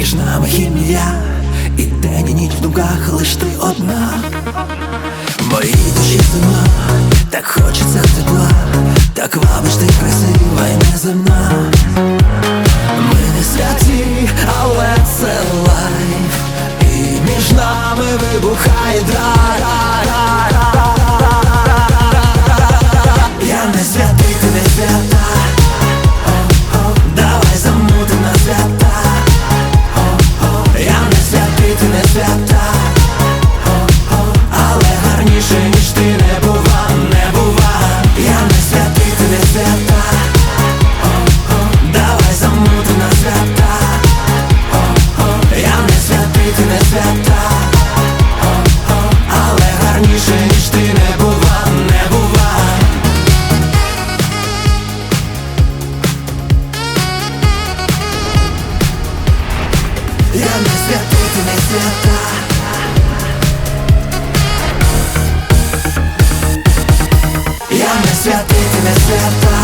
Між нами хімія, і день і ніч в думках лиш ти одна. Мої душі зима, так хочеться тепла, так вабиш ти красива і неземна. кохає дра. Я не святий, ти не свята. Я не святий, ти не свята.